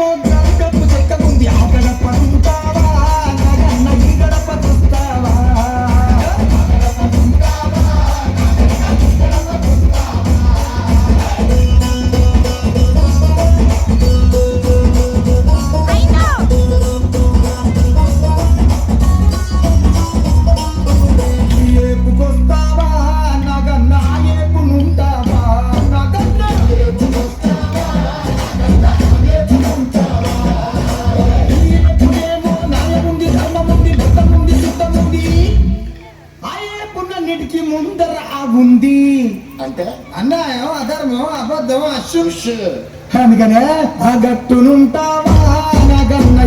గడపనేమో గడపకు చెక్క ఉంది ముందర ఆ ఉంది అంటే అన్యాయం అధర్మం అబద్ధం అశుష్. అందుకనే ఆ గట్టునుంటావా నాగన్న